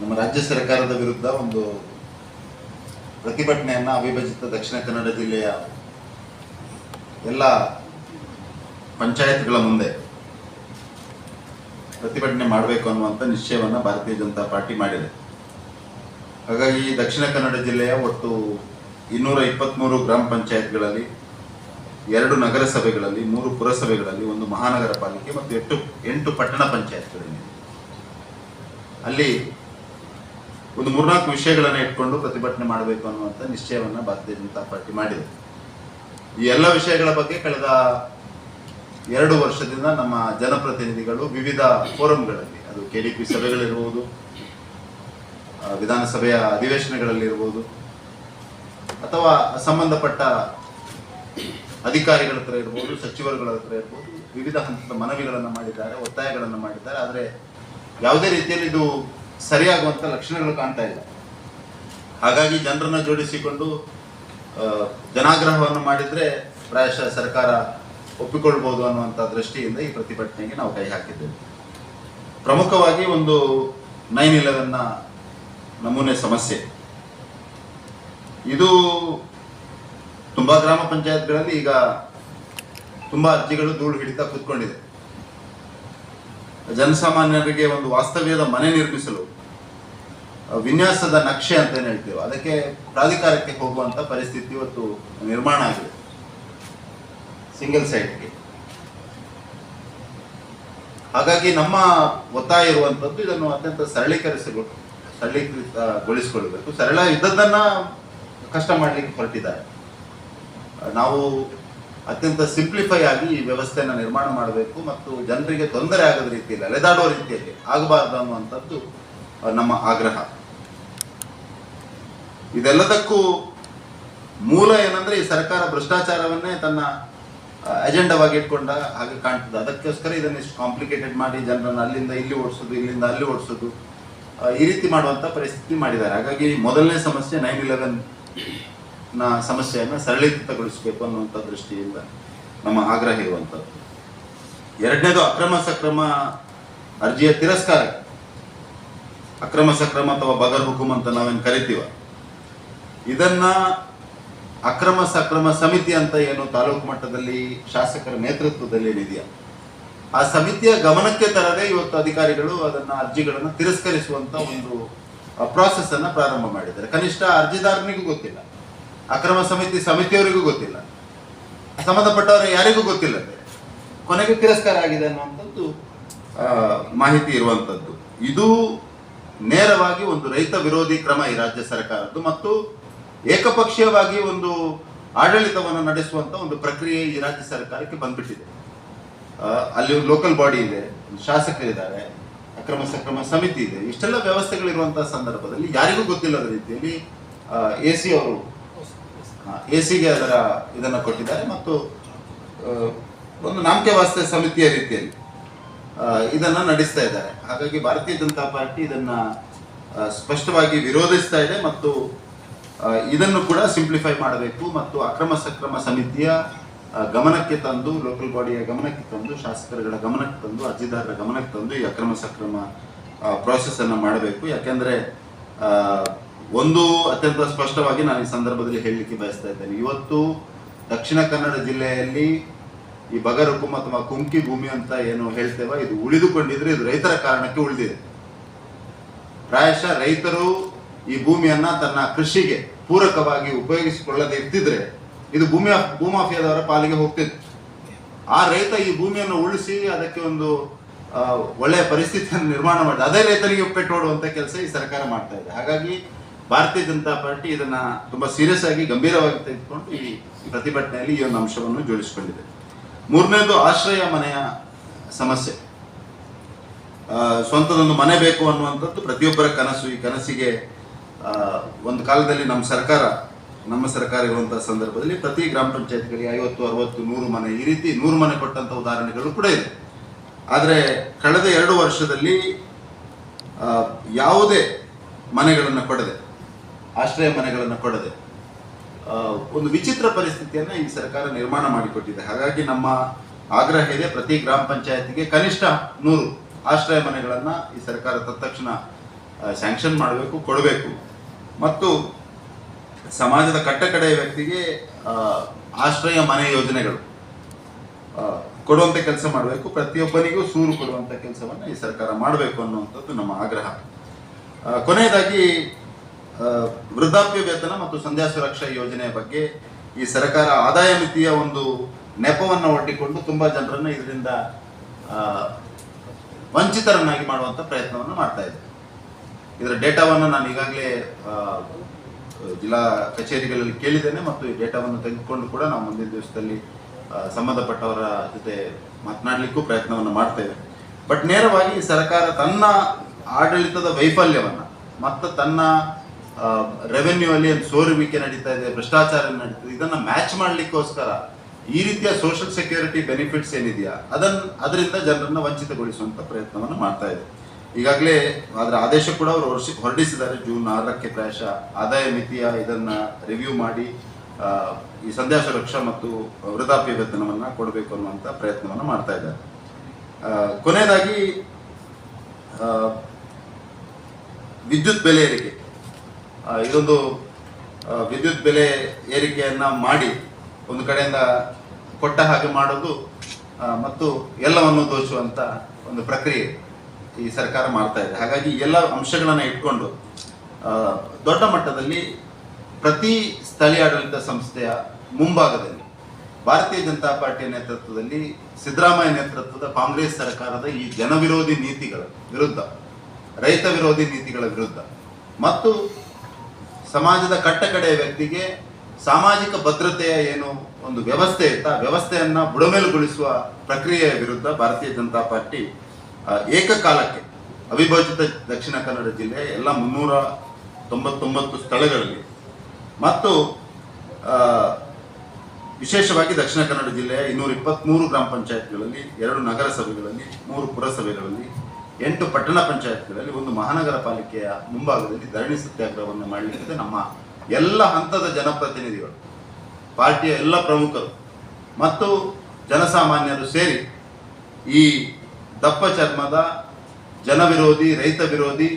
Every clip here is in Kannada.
ನಮ್ಮ ರಾಜ್ಯ ಸರ್ಕಾರದ ವಿರುದ್ಧ ಒಂದು ಪ್ರತಿಭಟನೆಯನ್ನು ಅವಿಭಜಿತ ದಕ್ಷಿಣ ಕನ್ನಡ ಜಿಲ್ಲೆಯ ಎಲ್ಲ ಪಂಚಾಯತ್ಗಳ ಮುಂದೆ ಪ್ರತಿಭಟನೆ ಮಾಡಬೇಕು ಅನ್ನುವಂಥ ನಿಶ್ಚಯವನ್ನು ಭಾರತೀಯ ಜನತಾ ಪಾರ್ಟಿ ಮಾಡಿದೆ. ಹಾಗಾಗಿ ದಕ್ಷಿಣ ಕನ್ನಡ ಜಿಲ್ಲೆಯ ಒಟ್ಟು ಇನ್ನೂರ ಇಪ್ಪತ್ತ್ಮೂರು ಗ್ರಾಮ ಪಂಚಾಯತ್ಗಳಲ್ಲಿ, ಎರಡು ನಗರಸಭೆಗಳಲ್ಲಿ, ಮೂರು ಪುರಸಭೆಗಳಲ್ಲಿ ಒಂದು ಮಹಾನಗರ ಪಾಲಿಕೆ ಮತ್ತು ಎಂಟು ಎಂಟು ಪಟ್ಟಣ ಪಂಚಾಯತ್ಗಳಲ್ಲಿ ಅಲ್ಲಿ ಒಂದು ಮೂರ್ನಾಲ್ಕು ವಿಷಯಗಳನ್ನು ಇಟ್ಕೊಂಡು ಪ್ರತಿಭಟನೆ ಮಾಡಬೇಕು ಅನ್ನುವಂಥ ನಿಶ್ಚಯವನ್ನು ಭಾರತೀಯ ಜನತಾ ಪಾರ್ಟಿ ಮಾಡಿದೆ. ಈ ಎಲ್ಲ ವಿಷಯಗಳ ಬಗ್ಗೆ ಕಳೆದ ಎರಡು ವರ್ಷದಿಂದ ನಮ್ಮ ಜನಪ್ರತಿನಿಧಿಗಳು ವಿವಿಧ ಫೋರಂಗಳಲ್ಲಿ ಅದು ಕೆ ಡಿ ಪಿ ಸಭೆಗಳಿರ್ಬೋದು ವಿಧಾನಸಭೆಯ ಅಧಿವೇಶನಗಳಲ್ಲಿರ್ಬೋದು, ಅಥವಾ ಸಂಬಂಧಪಟ್ಟ ಅಧಿಕಾರಿಗಳ ಹತ್ರ ಇರ್ಬೋದು, ಸಚಿವರುಗಳ ಹತ್ರ ಇರ್ಬೋದು, ವಿವಿಧ ಹಂತದ ಮನವಿಗಳನ್ನು ಮಾಡಿದ್ದಾರೆ, ಒತ್ತಾಯಗಳನ್ನು ಮಾಡಿದ್ದಾರೆ. ಆದರೆ ಯಾವುದೇ ರೀತಿಯಲ್ಲಿ ಇದು ಸರಿಯಾಗುವಂಥ ಲಕ್ಷಣಗಳು ಕಾಣ್ತಾ ಇಲ್ಲ. ಹಾಗಾಗಿ ಜನರನ್ನು ಜೋಡಿಸಿಕೊಂಡು ಜನಾಗ್ರಹವನ್ನು ಮಾಡಿದರೆ ಪ್ರಾಯಶಃ ಸರ್ಕಾರ ಒಪ್ಪಿಕೊಳ್ಬೋದು ಅನ್ನುವಂಥ ದೃಷ್ಟಿಯಿಂದ ಈ ಪ್ರತಿಭಟನೆಗೆ ನಾವು ಕೈ ಹಾಕಿದ್ದೇವೆ. ಪ್ರಮುಖವಾಗಿ ಒಂದು ನೈನ್ ಇಲೆವೆನ್ನ ನಮೂನೆ ಸಮಸ್ಯೆ. ಇದು ತುಂಬಾ ಗ್ರಾಮ ಪಂಚಾಯತ್ಗಳಲ್ಲಿ ಈಗ ತುಂಬಾ ಅರ್ಜಿಗಳು ಧೂಳು ಹಿಡಿತಾ ಕೂತ್ಕೊಂಡಿದೆ. ಜನಸಾಮಾನ್ಯರಿಗೆ ಒಂದು ವಾಸ್ತವ್ಯದ ಮನೆ ನಿರ್ಮಿಸಲು ವಿನ್ಯಾಸದ ನಕ್ಷೆ ಅಂತ ಏನು ಹೇಳ್ತೀವಿ, ಅದಕ್ಕೆ ಪ್ರಾಧಿಕಾರಕ್ಕೆ ಹೋಗುವಂತ ಪರಿಸ್ಥಿತಿ ಇವತ್ತು ನಿರ್ಮಾಣ ಆಗಿದೆ. ಸಿಂಗಲ್ ಸೈಟ್ಗೆ ಹಾಗಾಗಿ ನಮ್ಮ ಒತ್ತಾಯ ಇರುವಂತದ್ದು ಇದನ್ನು ಅತ್ಯಂತ ಸರಳೀಕರಿಸಲು ಸರಳೀಕೃತಗೊಳಿಸಿಕೊಳ್ಳಬೇಕು. ಸರಳ ಇದ್ದದ್ದನ್ನ ಕಷ್ಟ ಮಾಡಲಿಕ್ಕೆ ಹೊರಟಿದ್ದಾರೆ. ನಾವು ಅತ್ಯಂತ ಸಿಂಪ್ಲಿಫೈ ಆಗಿ ಈ ವ್ಯವಸ್ಥೆಯನ್ನು ನಿರ್ಮಾಣ ಮಾಡಬೇಕು ಮತ್ತು ಜನರಿಗೆ ತೊಂದರೆ ಆಗದ ರೀತಿಯಲ್ಲಿ, ಅಲೆದಾಡುವ ರೀತಿಯಲ್ಲಿ ಆಗಬಾರ್ದು ಅನ್ನುವಂಥದ್ದು ನಮ್ಮ ಆಗ್ರಹ. ಇದೆಲ್ಲದಕ್ಕೂ ಮೂಲ ಏನಂದ್ರೆ ಈ ಸರ್ಕಾರ ಭ್ರಷ್ಟಾಚಾರವನ್ನೇ ತನ್ನ ಅಜೆಂಡವಾಗಿ ಇಟ್ಕೊಂಡ ಹಾಗೆ ಕಾಣ್ತದೆ. ಅದಕ್ಕೋಸ್ಕರ ಇದನ್ನ ಇಷ್ಟು ಕಾಂಪ್ಲಿಕೇಟೆಡ್ ಮಾಡಿ ಜನರನ್ನು ಅಲ್ಲಿಂದ ಇಲ್ಲಿ ಓಡಿಸೋದು, ಇಲ್ಲಿಂದ ಅಲ್ಲಿ ಓಡಿಸೋದು ಈ ರೀತಿ ಮಾಡುವಂತ ಪರಿಸ್ಥಿತಿ ಮಾಡಿದ್ದಾರೆ. ಹಾಗಾಗಿ ಮೊದಲನೇ ಸಮಸ್ಯೆ ನೈನ್ ಇಲೆವೆನ್ ನ ಸಮಸ್ಯೆಯನ್ನು ಸರಳೀಕೃತಗೊಳಿಸಬೇಕು ಅನ್ನುವಂಥ ದೃಷ್ಟಿಯಿಂದ ನಮ್ಮ ಆಗ್ರಹ ಇರುವಂಥದ್ದು. ಎರಡನೇದು ಅಕ್ರಮ ಸಕ್ರಮ ಅರ್ಜಿಯ ತಿರಸ್ಕಾರ. ಅಕ್ರಮ ಸಕ್ರಮ ಅಥವಾ ಬಗರ್ ಹುಕುಮ್ ಅಂತ ನಾವೇನು ಕರಿತೀವ? ಇದನ್ನ ಅಕ್ರಮ ಸಕ್ರಮ ಸಮಿತಿ ಅಂತ ಏನು ತಾಲೂಕು ಮಟ್ಟದಲ್ಲಿ ಶಾಸಕರ ನೇತೃತ್ವದಲ್ಲಿ ಏನಿದೆಯಾ? ಆ ಸಮಿತಿಯ ಗಮನಕ್ಕೆ ತರದೆ ಇವತ್ತು ಅಧಿಕಾರಿಗಳು ಅದನ್ನ ಅರ್ಜಿಗಳನ್ನು ತಿರಸ್ಕರಿಸುವಂತ ಒಂದು ಪ್ರಾಸೆಸ್ ಅನ್ನ ಪ್ರಾರಂಭ ಮಾಡಿದ್ದಾರೆ. ಕನಿಷ್ಠ ಅರ್ಜಿದಾರನಿಗೂ ಗೊತ್ತಿಲ್ಲ. ಅಕ್ರಮ ಸಮಿತಿ ಸಮಿತಿಯವರಿಗೂ ಗೊತ್ತಿಲ್ಲ. ಸಂಬಂಧಪಟ್ಟವರು ಯಾರಿಗೂ ಗೊತ್ತಿಲ್ಲ. ಕೊನೆಗೆ ತಿರಸ್ಕಾರ ಆಗಿದೆ ಅನ್ನುವಂಥದ್ದು ಮಾಹಿತಿ ಇರುವಂಥದ್ದು. ಇದು ನೇರವಾಗಿ ಒಂದು ರೈತ ವಿರೋಧಿ ಕ್ರಮ ಈ ರಾಜ್ಯ ಸರ್ಕಾರದ್ದು ಮತ್ತು ಏಕಪಕ್ಷೀಯವಾಗಿ ಒಂದು ಆಡಳಿತವನ್ನು ನಡೆಸುವಂಥ ಒಂದು ಪ್ರಕ್ರಿಯೆ ಈ ರಾಜ್ಯ ಸರ್ಕಾರಕ್ಕೆ ಬಂದ್ಬಿಟ್ಟಿದೆ. ಅಲ್ಲಿ ಒಂದು ಲೋಕಲ್ ಬಾಡಿ ಇದೆ ಶಾಸಕರಿದ್ದಾರೆ ಅಕ್ರಮ ಸಕ್ರಮ ಸಮಿತಿ ಇದೆ. ಇಷ್ಟೆಲ್ಲ ವ್ಯವಸ್ಥೆಗಳಿರುವಂತಹ ಸಂದರ್ಭದಲ್ಲಿ ಯಾರಿಗೂ ಗೊತ್ತಿಲ್ಲದ ರೀತಿಯಲ್ಲಿ ಎ ಸಿ ಅವರು ಎ ಸಿಗೆ ಅದರ ಇದನ್ನು ಕೊಟ್ಟಿದ್ದಾರೆ ಮತ್ತು ಒಂದು ನಾಮಕೆ ವಾಸ್ತೆ ಸಮಿತಿಯ ರೀತಿಯಲ್ಲಿ ಇದನ್ನು ನಡೆಸ್ತಾ ಇದ್ದಾರೆ. ಹಾಗಾಗಿ ಭಾರತೀಯ ಜನತಾ ಪಾರ್ಟಿ ಇದನ್ನ ಸ್ಪಷ್ಟವಾಗಿ ವಿರೋಧಿಸ್ತಾ ಇದೆ ಮತ್ತು ಇದನ್ನು ಕೂಡ ಸಿಂಪ್ಲಿಫೈ ಮಾಡಬೇಕು ಮತ್ತು ಅಕ್ರಮ ಸಕ್ರಮ ಸಮಿತಿಯ ಗಮನಕ್ಕೆ ತಂದು, ಲೋಕಲ್ ಬಾಡಿಯ ಗಮನಕ್ಕೆ ತಂದು, ಶಾಸಕರುಗಳ ಗಮನಕ್ಕೆ ತಂದು, ಅರ್ಜಿದಾರರ ಗಮನಕ್ಕೆ ತಂದು ಈ ಅಕ್ರಮ ಸಕ್ರಮ ಪ್ರಾಸೆಸ್ ಅನ್ನು ಮಾಡಬೇಕು. ಯಾಕೆಂದ್ರೆ ಒಂದು ಅತ್ಯಂತ ಸ್ಪಷ್ಟವಾಗಿ ನಾನು ಈ ಸಂದರ್ಭದಲ್ಲಿ ಹೇಳಲಿಕ್ಕೆ ಬಯಸ್ತಾ ಇದ್ದೇನೆ. ಇವತ್ತು ದಕ್ಷಿಣ ಕನ್ನಡ ಜಿಲ್ಲೆಯಲ್ಲಿ ಈ ಬಗರುಕುಮ ಅಥವಾ ಕುಂಕಿ ಭೂಮಿ ಅಂತ ಏನು ಹೇಳ್ತೇವೆ, ಇದು ಉಳಿದುಕೊಂಡಿದ್ರೆ ಇದು ರೈತರ ಕಾರಣಕ್ಕೆ ಉಳಿದಿದೆ. ಪ್ರಾಯಶಃ ರೈತರು ಈ ಭೂಮಿಯನ್ನ ತನ್ನ ಕೃಷಿಗೆ ಪೂರಕವಾಗಿ ಉಪಯೋಗಿಸಿಕೊಳ್ಳದೆ ಇರ್ತಿದ್ರೆ ಇದು ಭೂಮಿ ಭೂಮಾಫಿಯಾದವರ ಪಾಲಿಗೆ ಹೋಗ್ತಿತ್ತು ಆ ರೈತ ಈ ಭೂಮಿಯನ್ನು ಉಳಿಸಿ ಅದಕ್ಕೆ ಒಂದು ಒಳ್ಳೆಯ ಪರಿಸ್ಥಿತಿಯನ್ನು ನಿರ್ಮಾಣ ಮಾಡಿದೆ ಅದೇ ರೈತರಿಗೆ ಪೆಟ್ಟೋಡುವಂತ ಕೆಲಸ ಈ ಸರ್ಕಾರ ಮಾಡ್ತಾ ಇದೆ. ಹಾಗಾಗಿ ಭಾರತೀಯ ಜನತಾ ಪಾರ್ಟಿ ಇದನ್ನ ತುಂಬಾ ಸೀರಿಯಸ್ ಆಗಿ ಗಂಭೀರವಾಗಿ ತೆಗೆದುಕೊಂಡು ಈ ಪ್ರತಿಭಟನೆಯಲ್ಲಿ ಈ ಒಂದು ಅಂಶವನ್ನು ಜೋಡಿಸಿಕೊಂಡಿದೆ. ಮೂರನೇದು ಆಶ್ರಯ ಮನೆಯ ಸಮಸ್ಯೆ. ಸ್ವಂತದೊಂದು ಮನೆ ಬೇಕು ಅನ್ನುವಂಥದ್ದು ಪ್ರತಿಯೊಬ್ಬರ ಕನಸು. ಈ ಕನಸಿಗೆ ಒಂದು ಕಾಲದಲ್ಲಿ ನಮ್ಮ ಸರ್ಕಾರ ನಮ್ಮ ಸರ್ಕಾರ ಇರುವಂತಹ ಸಂದರ್ಭದಲ್ಲಿ ಪ್ರತಿ ಗ್ರಾಮ ಪಂಚಾಯತ್ಗಳಿಗೆ ಐವತ್ತು, ಅರವತ್ತು, ನೂರು ಮನೆ ಈ ರೀತಿ ನೂರು ಮನೆ ಕೊಟ್ಟಂತ ಉದಾಹರಣೆಗಳು ಕೂಡ ಇದೆ. ಆದರೆ ಕಳೆದ ಎರಡು ವರ್ಷದಲ್ಲಿ ಯಾವುದೇ ಮನೆಗಳನ್ನು ಕೊಡದೆ ಆಶ್ರಯ ಮನೆಗಳನ್ನು ಕೊಡದೆ ಒಂದು ವಿಚಿತ್ರ ಪರಿಸ್ಥಿತಿಯನ್ನ ಈ ಸರ್ಕಾರ ನಿರ್ಮಾಣ ಮಾಡಿಕೊಟ್ಟಿದೆ. ಹಾಗಾಗಿ ನಮ್ಮ ಆಗ್ರಹ ಇದೆ ಪ್ರತಿ ಗ್ರಾಮ ಪಂಚಾಯತಿಗೆ ಕನಿಷ್ಠ ನೂರು ಆಶ್ರಯ ಮನೆಗಳನ್ನ ಈ ಸರ್ಕಾರ ತತ್ಕ್ಷಣ ಸ್ಯಾಂಕ್ಷನ್ ಮಾಡಬೇಕು, ಕೊಡಬೇಕು. ಮತ್ತು ಸಮಾಜದ ಕಟ್ಟಕಡೆಯ ವ್ಯಕ್ತಿಗೆ ಆಶ್ರಯ ಮನೆ ಯೋಜನೆಗಳು ಕೊಡುವಂತ ಕೆಲಸ ಮಾಡಬೇಕು. ಪ್ರತಿಯೊಬ್ಬನಿಗೂ ಸೂರು ಕೊಡುವಂತ ಕೆಲಸವನ್ನು ಈ ಸರ್ಕಾರ ಮಾಡಬೇಕು ಅನ್ನುವಂಥದ್ದು ನಮ್ಮ ಆಗ್ರಹ. ಕೊನೆಯದಾಗಿ ವೃದ್ಧಾಪ್ಯ ವೇತನ ಮತ್ತು ಸಂಧ್ಯಾ ಸುರಕ್ಷಾ ಯೋಜನೆಯ ಬಗ್ಗೆ ಈ ಸರ್ಕಾರ ಆದಾಯ ಮಿತಿಯ ಒಂದು ನೆಪವನ್ನು ಒಡ್ಡಿಕೊಂಡು ತುಂಬಾ ಜನರನ್ನು ಇದರಿಂದ ವಂಚಿತರನ್ನಾಗಿ ಮಾಡುವಂತ ಪ್ರಯತ್ನವನ್ನು ಮಾಡ್ತಾ ಇದೆ. ಇದರ ಡೇಟಾವನ್ನು ನಾನು ಈಗಾಗಲೇ ಜಿಲ್ಲಾ ಕಚೇರಿಗಳಲ್ಲಿ ಕೇಳಿದ್ದೇನೆ ಮತ್ತು ಈ ಡೇಟಾವನ್ನು ತೆಗೆದುಕೊಂಡು ಕೂಡ ನಾವು ಮುಂದಿನ ದಿವಸದಲ್ಲಿ ಸಂಬಂಧಪಟ್ಟವರ ಜೊತೆ ಮಾತನಾಡಲಿಕ್ಕೂ ಪ್ರಯತ್ನವನ್ನು ಮಾಡ್ತೇವೆ ಬಟ್ ನೇರವಾಗಿ ಸರ್ಕಾರ ತನ್ನ ಆಡಳಿತದ ವೈಫಲ್ಯವನ್ನು ಮತ್ತು ತನ್ನ ರೆವೆನ್ಯೂ ಅಲ್ಲಿ ಒಂದು ಸೋರುವಿಕೆ ನಡೀತಾ ಇದೆ, ಭ್ರಷ್ಟಾಚಾರ ನಡೀತಾ ಇದೆ, ಇದನ್ನ ಮ್ಯಾಚ್ ಮಾಡ್ಲಿಕ್ಕೋಸ್ಕರ ಈ ರೀತಿಯ ಸೋಷಿಯಲ್ ಸೆಕ್ಯೂರಿಟಿ ಬೆನಿಫಿಟ್ಸ್ ಏನಿದೆಯಾ ಅದನ್ನ ಅದರಿಂದ ಜನರನ್ನ ವಂಚಿತಗೊಳಿಸುವಂತ ಪ್ರಯತ್ನವನ್ನು ಮಾಡ್ತಾ ಇದೆ. ಈಗಾಗಲೇ ಅದರ ಆದೇಶ ಕೂಡ ಅವರು ವರ್ಷಕ್ಕೆ ಹೊರಡಿಸಿದ್ದಾರೆ, ಜೂನ್ ಆರಕ್ಕೆ ಪ್ರಾಯಶ ಆದಾಯ ಮಿತಿಯ ಇದನ್ನ ರಿವ್ಯೂ ಮಾಡಿ ಈ ಸಂಧ್ಯಾ ಸುರಕ್ಷಾ ಮತ್ತು ವೃದ್ಧಾಪ್ಯ ವೇತನವನ್ನ ಕೊಡಬೇಕು ಅನ್ನುವಂತ ಪ್ರಯತ್ನವನ್ನು ಮಾಡ್ತಾ ಇದ್ದಾರೆ. ಕೊನೆಯದಾಗಿ ವಿದ್ಯುತ್ ಬೆಲೆ ಏರಿಕೆ. ಇದೊಂದು ವಿದ್ಯುತ್ ಬೆಲೆ ಏರಿಕೆಯನ್ನ ಮಾಡಿ ಒಂದು ಕಡೆಯಿಂದ ಕೊಟ್ಟ ಹಾಗೆ ಮಾಡೋದು ಮತ್ತು ಎಲ್ಲವನ್ನು ದೋಚುವಂತ ಒಂದು ಪ್ರಕ್ರಿಯೆ ಈ ಸರ್ಕಾರ ಮಾಡ್ತಾ ಇದೆ. ಹಾಗಾಗಿ ಎಲ್ಲ ಅಂಶಗಳನ್ನ ಇಟ್ಕೊಂಡು ದೊಡ್ಡ ಮಟ್ಟದಲ್ಲಿ ಪ್ರತಿ ಸ್ಥಳೀಯ ಆಡಳಿತ ಸಂಸ್ಥೆಯ ಮುಂಭಾಗದಲ್ಲಿ, ಭಾರತೀಯ ಜನತಾ ಪಾರ್ಟಿಯ ನೇತೃತ್ವದಲ್ಲಿ ಸಿದ್ದರಾಮಯ್ಯ ನೇತೃತ್ವದ ಕಾಂಗ್ರೆಸ್ ಸರ್ಕಾರದ ಈ ಜನವಿರೋಧಿ ನೀತಿಗಳ ವಿರುದ್ಧ, ರೈತ ವಿರೋಧಿ ನೀತಿಗಳ ವಿರುದ್ಧ, ಮತ್ತು ಸಮಾಜದ ಕಟ್ಟಕಡೆಯ ವ್ಯಕ್ತಿಗೆ ಸಾಮಾಜಿಕ ಭದ್ರತೆಯ ಏನು ಒಂದು ವ್ಯವಸ್ಥೆ ಇತ್ತ ವ್ಯವಸ್ಥೆಯನ್ನ ಬುಡಮೇಲುಗೊಳಿಸುವ ಪ್ರಕ್ರಿಯೆಯ ವಿರುದ್ಧ ಭಾರತೀಯ ಜನತಾ ಪಾರ್ಟಿ ಏಕಕಾಲಕ್ಕೆ ಅವಿಭಜಿತ ದಕ್ಷಿಣ ಕನ್ನಡ ಜಿಲ್ಲೆ ಎಲ್ಲ ಮುನ್ನೂರ ತೊಂಬತ್ತೊಂಬತ್ತು ಸ್ಥಳಗಳಲ್ಲಿ ಮತ್ತು ವಿಶೇಷವಾಗಿ ದಕ್ಷಿಣ ಕನ್ನಡ ಜಿಲ್ಲೆಯ ಇನ್ನೂರ ಇಪ್ಪತ್ತ್ಮೂರು ಗ್ರಾಮ ಪಂಚಾಯತ್ಗಳಲ್ಲಿ ಎರಡು ನಗರಸಭೆಗಳಲ್ಲಿ, ಮೂರು ಪುರಸಭೆಗಳಲ್ಲಿ ಎಂಟು ಪಟ್ಟಣ ಪಂಚಾಯತ್ಗಳಲ್ಲಿ ಒಂದು ಮಹಾನಗರ ಪಾಲಿಕೆಯ ಮುಂಭಾಗದಲ್ಲಿ ಧರಣಿ ಸತ್ಯಾಗ್ರಹವನ್ನು ಮಾಡಲಿಕ್ಕೆ ನಮ್ಮ ಎಲ್ಲ ಹಂತದ ಜನಪ್ರತಿನಿಧಿಗಳು, ಪಾರ್ಟಿಯ ಎಲ್ಲ ಪ್ರಮುಖರು ಮತ್ತು ಜನಸಾಮಾನ್ಯರು ಸೇರಿ ಈ ದಪ್ಪ ಚರ್ಮದ ಜನವಿರೋಧಿ, ರೈತ ವಿರೋಧಿ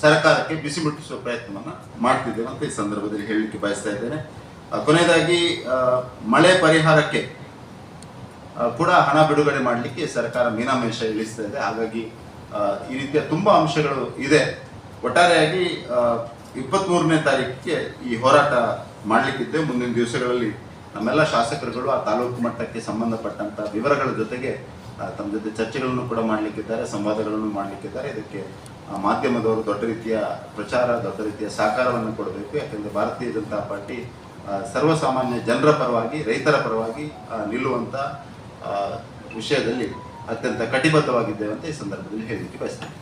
ಸರ್ಕಾರಕ್ಕೆ ಬಿಸಿ ಮುಟ್ಟಿಸುವ ಪ್ರಯತ್ನವನ್ನು ಮಾಡ್ತಿದ್ದೇವೆ ಅಂತ ಈ ಸಂದರ್ಭದಲ್ಲಿ ಹೇಳಲಿಕ್ಕೆ ಬಯಸ್ತಾ ಇದ್ದೇನೆ. ಕೊನೆಯದಾಗಿ ಮಳೆ ಪರಿಹಾರಕ್ಕೆ ಕೂಡ ಹಣ ಬಿಡುಗಡೆ ಮಾಡಲಿಕ್ಕೆ ಸರ್ಕಾರ ಮೀನಾಮೇಷ ಇಳಿಸ್ತಾ ಇದೆ. ಹಾಗಾಗಿ ಈ ರೀತಿಯ ತುಂಬಾ ಅಂಶಗಳು ಇದೆ. ಒಟ್ಟಾರೆಯಾಗಿ ಇಪ್ಪತ್ತ್ ಮೂರನೇ ತಾರೀಕಿಗೆ ಈ ಹೋರಾಟ ಮಾಡಲಿಕ್ಕಿದ್ದೆ ಮುಂದಿನ ದಿವಸಗಳಲ್ಲಿ ನಮ್ಮೆಲ್ಲ ಶಾಸಕರುಗಳು ಆ ತಾಲೂಕು ಮಟ್ಟಕ್ಕೆ ಸಂಬಂಧಪಟ್ಟಂತ ವಿವರಗಳ ಜೊತೆಗೆ ತಮ್ಮ ಜೊತೆ ಚರ್ಚೆಗಳನ್ನು ಕೂಡ ಮಾಡಲಿಕ್ಕಿದ್ದಾರೆ, ಸಂವಾದಗಳನ್ನು ಮಾಡಲಿಕ್ಕಿದ್ದಾರೆ. ಇದಕ್ಕೆ ಮಾಧ್ಯಮದವರು ದೊಡ್ಡ ರೀತಿಯ ಪ್ರಚಾರ, ದೊಡ್ಡ ರೀತಿಯ ಸಹಕಾರವನ್ನು ಕೊಡಬೇಕು. ಯಾಕಂದ್ರೆ ಭಾರತೀಯ ಜನತಾ ಪಾರ್ಟಿ ಸರ್ವಸಾಮಾನ್ಯ ಜನರ ಪರವಾಗಿ, ರೈತರ ಪರವಾಗಿ ನಿಲ್ಲುವಂತ ವಿಷಯದಲ್ಲಿ ಅತ್ಯಂತ ಕಟಿಬದ್ಧವಾಗಿದ್ದೇವೆ ಅಂತ ಈ ಸಂದರ್ಭದಲ್ಲಿ ಹೇಳಲಿಕ್ಕೆ ಬಯಸ್ತೇನೆ.